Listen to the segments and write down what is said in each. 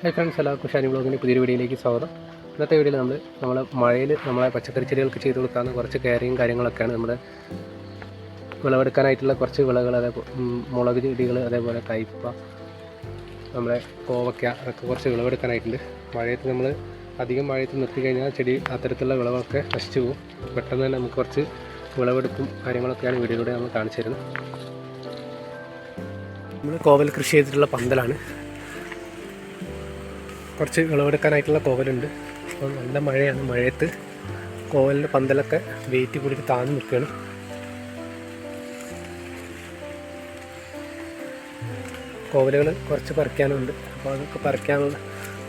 Hi friends എല്ലാ കുഷാനി ബ്ലോഗിന്റെ പുതിയൊരു വീഡിയോയിലേക്ക് സ്വാഗതം. ഇന്നത്തെ വീഡിയോയിൽ നമ്മൾ നമ്മൾ മഴയിൽ നമ്മളെ പച്ചക്കറി ചെടികൾക്ക് ചെയ്ത് കൊടുക്കാവുന്ന കുറച്ച് കെയറിങ് കാര്യങ്ങളൊക്കെയാണ് നമ്മുടെ വിളവെടുക്കാനായിട്ടുള്ള കുറച്ച് വിളകൾ അതേപോലെ മുളക് ചെടികൾ അതേപോലെ കയ്പ നമ്മുടെ കോവയ്ക്ക അതൊക്കെ കുറച്ച് വിളവെടുക്കാനായിട്ടുണ്ട്. മഴയത്ത് നമ്മൾ അധികം മഴയത്ത് നിർത്തി കഴിഞ്ഞാൽ ചെടി അത്തരത്തിലുള്ള വിളവൊക്കെ നശിച്ചു പോകും. പെട്ടെന്ന് തന്നെ നമുക്ക് കുറച്ച് വിളവെടുപ്പും കാര്യങ്ങളൊക്കെയാണ് വീഡിയോയിലൂടെ നമ്മൾ കാണിച്ചു തരുന്നത്. നമ്മൾ കോവൽ കൃഷി ചെയ്തിട്ടുള്ള പന്തലാണ്. കുറച്ച് വിളവെടുക്കാനായിട്ടുള്ള കോവലുണ്ട്. അപ്പോൾ നല്ല മഴയാണ് മഴയത്ത്. കോവലിന്റെ പന്തലൊക്കെ വെയിറ്റ് കൂടി താഴ്ന്നു നിൽക്കുകയാണ്. കോവലുകൾ കുറച്ച് പറിക്കാനുണ്ട്. അപ്പോൾ അതൊക്കെ പറിക്കാനുള്ള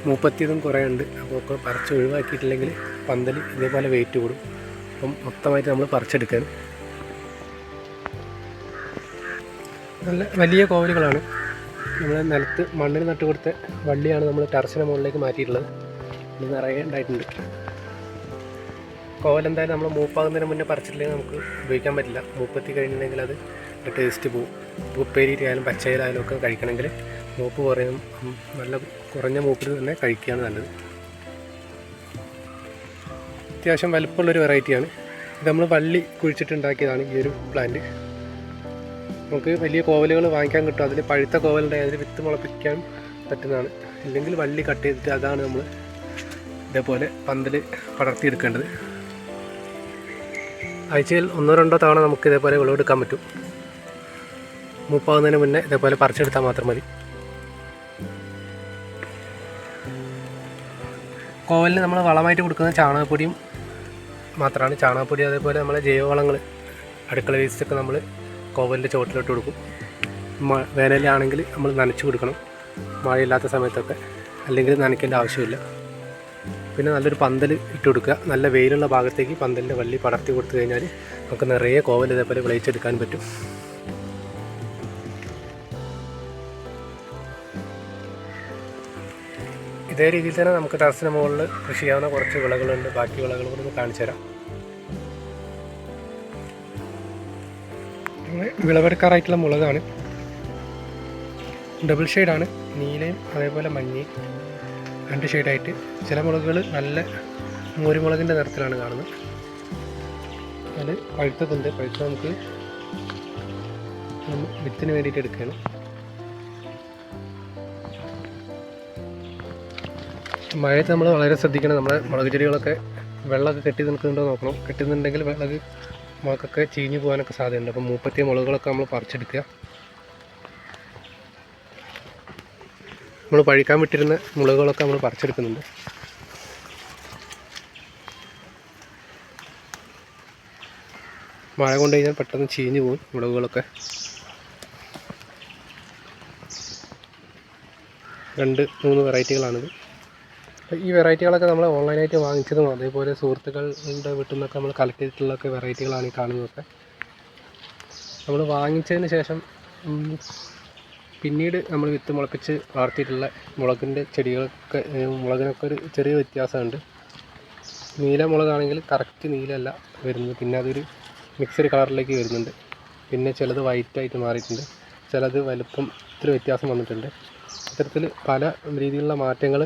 മൂപ്പത്തിയതും കുറേ ഉണ്ട് അപ്പോൾ ഒക്കെ പറിച്ച് ഒഴിവാക്കിയിട്ടില്ലെങ്കിൽ പന്തൽ ഇതേപോലെ വെയിറ്റ് കൂടും. അപ്പം മൊത്തമായിട്ട് നമ്മൾ പറിച്ചെടുക്കുകയാണ്. നല്ല വലിയ കോവലുകളാണ്. നമ്മൾ നിലത്ത് മണ്ണിൽ നട്ട് കൊടുത്ത വള്ളിയാണ് നമ്മൾ ടെറസിന് മുകളിലേക്ക് മാറ്റിയിട്ടുള്ളത്. ഇത് നിറയെ ഉണ്ടായിട്ടുണ്ട്. കോവലെന്തായാലും നമ്മൾ മൂപ്പാകുന്നതിന് മുന്നേ പറിച്ചിട്ടില്ലെങ്കിൽ നമുക്ക് ഉപയോഗിക്കാൻ പറ്റില്ല. മൂപ്പത്തി കഴിഞ്ഞിട്ടുണ്ടെങ്കിൽ അത് ടേസ്റ്റ് പോകും ഉപ്പേരിയിലായാലും പച്ചയിലായാലും ഒക്കെ കഴിക്കണമെങ്കിൽ മൂപ്പ് കുറയും. നല്ല കുറഞ്ഞ മൂപ്പിൽ തന്നെ കഴിക്കുകയാണ് നല്ലത്. അത്യാവശ്യം വലുപ്പമുള്ളൊരു വെറൈറ്റിയാണ് ഇത് നമ്മൾ വള്ളി കുഴിച്ചിട്ടുണ്ടാക്കിയതാണ് ഈ ഒരു പ്ലാന്റ് നമുക്ക് വലിയ കോവലുകൾ വാങ്ങിക്കാൻ കിട്ടും. അതിൽ പഴുത്ത കോവലുണ്ടായി അതിൽ വിത്ത് മുളപ്പിക്കാൻ പറ്റുന്നതാണ്. ഇല്ലെങ്കിൽ വള്ളി കട്ട് ചെയ്തിട്ട് അതാണ് നമ്മൾ ഇതേപോലെ പന്തൽ പടർത്തിയെടുക്കേണ്ടത്. ആഴ്ചയിൽ ഒന്നോ രണ്ടോ തവണ നമുക്ക് ഇതേപോലെ വിളവെടുക്കാൻ പറ്റും. മൂപ്പാകുന്നതിന് മുന്നേ ഇതേപോലെ പറിച്ചെടുത്താൽ മാത്രം മതി. കോവലിന് നമ്മൾ വളമായിട്ട് കൊടുക്കുന്നത് ചാണകപ്പൊടിയും മാത്രമാണ്. ചാണകപ്പൊടി അതേപോലെ നമ്മളെ ജൈവവളങ്ങൾ അടുക്കള വേസ്റ്റൊക്കെ നമ്മൾ കോവലിന്റെ ചുവട്ടിലോട്ട് കൊടുക്കും. വേനലാണെങ്കിൽ നമ്മൾ നനച്ചു കൊടുക്കണം. മഴയില്ലാത്ത സമയത്തൊക്കെ. അല്ലെങ്കിൽ നനയ്ക്കേണ്ട ആവശ്യമില്ല. പിന്നെ നല്ലൊരു പന്തൽ ഇട്ട് കൊടുക്കുക. നല്ല വെയിലുള്ള ഭാഗത്തേക്ക് പന്തലിന്റെ വള്ളി പടർത്തി കൊടുത്തു കഴിഞ്ഞാൽ നമുക്ക് നിറയെ കോവൽ ഇതേപോലെ വിളയിച്ചെടുക്കാൻ പറ്റും. ഇതേ രീതിയിൽ തന്നെ നമുക്ക് ടെറസിന് മുകളിൽ കൃഷി ചെയ്യാവുന്ന കുറച്ച് വിളകളുണ്ട്. ബാക്കി വിളകളും കൂടി കാണിച്ചു തരാം വിളവെടുക്കാറായിട്ടുള്ള മുളകാണ്. ഡബിൾ ഷെയ്ഡാണ് നീലയും അതേപോലെ മഞ്ഞയും രണ്ട് ഷെയ്ഡായിട്ട് ചില മുളകുകൾ നല്ല മോരുമുളകിന്റെ നിറത്തിലാണ് കാണുന്നത്. അത് പഴുത്തതുണ്ട്. പഴുത്ത നമുക്ക് വിത്തിന് വേണ്ടിയിട്ട് എടുക്കുകയാണ്. മഴയത്ത് നമ്മൾ വളരെ ശ്രദ്ധിക്കണം. നമ്മുടെ മുളക് ചെടികളൊക്കെ വെള്ളമൊക്കെ കെട്ടി നിൽക്കുന്നുണ്ടോ നോക്കണം. കെട്ടി നിന്നുണ്ടെങ്കിൽ വെള്ളം മുളകൊക്കെ ചീഞ്ഞു പോകാനൊക്കെ സാധ്യതയുണ്ട്. അപ്പോൾ മൂപ്പത്തിയ മുളകുകളൊക്കെ നമ്മൾ പറിച്ചെടുക്കുക. നമ്മൾ പഴിക്കാൻ വിട്ടിരുന്ന മുളകുകളൊക്കെ നമ്മൾ പറിച്ചെടുക്കുന്നുണ്ട്. മഴ കൊണ്ട് കഴിഞ്ഞാൽ പെട്ടെന്ന് ചീഞ്ഞു പോകും മുളകുകളൊക്കെ. രണ്ട് മൂന്ന് വെറൈറ്റികളാണിത്. ഈ വെറൈറ്റികളൊക്കെ നമ്മൾ ഓൺലൈനായിട്ട് വാങ്ങിച്ചതും അതേപോലെ സുഹൃത്തുക്കളുടെ വീട്ടിൽ നിന്നൊക്കെ നമ്മൾ കളക്ട് ചെയ്തിട്ടുള്ളൊക്കെ വെറൈറ്റികളാണ് ഈ കാണുന്നതൊക്കെ. നമ്മൾ വാങ്ങിച്ചതിന് ശേഷം പിന്നീട് നമ്മൾ വിത്ത് മുളപ്പിച്ച് വളർത്തിയിട്ടുള്ള മുളകിന്റെ ചെടികളൊക്കെ മുളകിനൊക്കെ ഒരു ചെറിയ വ്യത്യാസമുണ്ട്. നീല മുളകാണെങ്കിൽ കറക്റ്റ് നീലല്ല വരുന്നത്. പിന്നെ അതൊരു മിക്സഡ് കളറിലേക്ക് വരുന്നുണ്ട്. പിന്നെ ചിലത് വൈറ്റായിട്ട് മാറിയിട്ടുണ്ട്. ചിലത് വലുപ്പം ഇത്തിരി വ്യത്യാസം വന്നിട്ടുണ്ട്. ഇത്തരത്തിൽ പല രീതിയിലുള്ള മാറ്റങ്ങൾ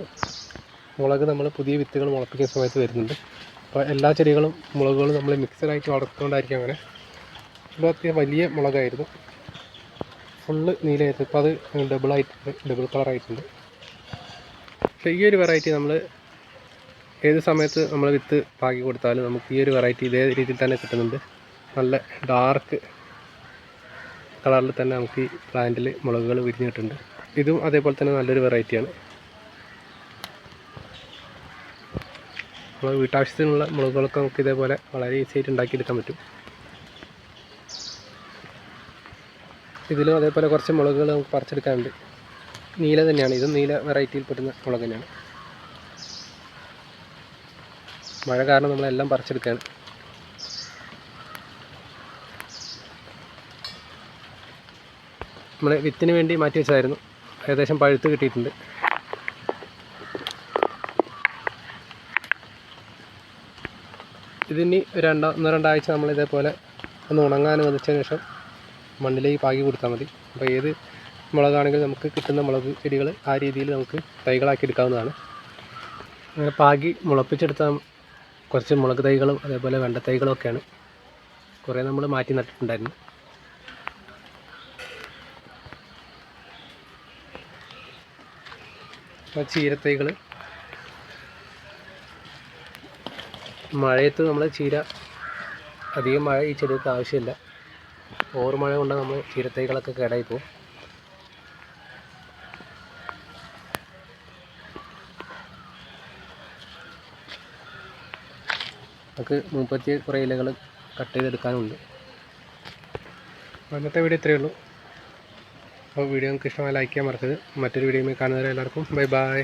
മുളക് നമ്മൾ പുതിയ വിത്തുകൾ മുളപ്പിക്കുന്ന സമയത്ത് വരുന്നുണ്ട്. അപ്പോൾ എല്ലാ ചെടികളും മുളകുകളും നമ്മൾ മിക്സഡായിട്ട് വളർത്തുകൊണ്ടായിരിക്കും അങ്ങനെ. ഇപ്പോൾ അത്യാവശ്യം വലിയ മുളകായിരുന്നു. ഫുള്ള് നീലയായിരുന്നു. ഇപ്പോൾ അത് ഡബിളായിട്ടുണ്ട് ഡബിൾ കളറായിട്ടുണ്ട് പക്ഷേ ഈ ഒരു വെറൈറ്റി നമ്മൾ ഏത് സമയത്ത് നമ്മൾ വിത്ത് പാകി കൊടുത്താലും നമുക്ക് ഈ ഒരു വെറൈറ്റി ഇതേ രീതിയിൽ തന്നെ കിട്ടുന്നുണ്ട്. നല്ല ഡാർക്ക് കളറിൽ തന്നെ നമുക്ക് ഈ പ്ലാന്റിൽ മുളകുകൾ വിരിഞ്ഞിട്ടുണ്ട്. ഇതും അതേപോലെ തന്നെ നല്ലൊരു വെറൈറ്റിയാണ് നമ്മൾ വീട്ടാവശ്യത്തിനുള്ള മുളകുകളൊക്കെ നമുക്ക് ഇതേപോലെ വളരെ ഈസി ആയിട്ട് ഉണ്ടാക്കിയെടുക്കാൻ പറ്റും. ഇതിലും അതേപോലെ കുറച്ച് മുളകുകൾ നമുക്ക് പറിച്ചെടുക്കാനുണ്ട്. നീല തന്നെയാണ്. ഇതും നീല വെറൈറ്റിയിൽ പെടുന്ന മുളക് തന്നെയാണ്. മഴ കാരണം നമ്മളെല്ലാം പറിച്ചെടുക്കുകയാണ്. നമ്മൾ വിത്തിന് വേണ്ടി മാറ്റി വെച്ചതായിരുന്നു. ഏകദേശം പഴുത്ത് കിട്ടിയിട്ടുണ്ട്. ഇതിനി രണ്ടോ ഒന്നോ രണ്ടാഴ്ച നമ്മൾ ഇതേപോലെ ഒന്ന് ഉണങ്ങാൻ വന്നതിന് ശേഷം മണ്ണിലേക്ക് പാകി കൊടുത്താൽ മതി. അപ്പോൾ ഏത് മുളകാണെങ്കിൽ നമുക്ക് കിട്ടുന്ന മുളക് ചെടികൾ ആ രീതിയിൽ നമുക്ക് തൈകളാക്കി എടുക്കാവുന്നതാണ്. അങ്ങനെ പാകി മുളപ്പിച്ചെടുത്ത കുറച്ച് മുളക് തൈകളും അതേപോലെ വെണ്ട തൈകളൊക്കെയാണ് കുറേ നമ്മൾ മാറ്റി നട്ടിട്ടുണ്ടായിരുന്നു. ചീരത്തൈകൾ മഴയത്ത് നമ്മൾ ചീര അധികം മഴ ഈ ചെടിക്ക് ആവശ്യമില്ല. ഓവർ മഴ കൊണ്ട് നമ്മൾ ചീരത്തൈകളൊക്കെ കേടായി പോകും. നമുക്ക് മുപ്പത്തി കുറേ ഇലകൾ കട്ട് ചെയ്തെടുക്കാനുണ്ട്. അന്നത്തെ വീഡിയോ ഇത്രയേ ഉള്ളൂ. അപ്പോൾ വീഡിയോ നിങ്ങൾക്ക് ഇഷ്ടമായി ലൈക്ക് ചെയ്യാൻ മറക്കരുത്. മറ്റൊരു വീഡിയോയിൽ കാണുന്നവരെ എല്ലാവർക്കും ബൈ ബൈ.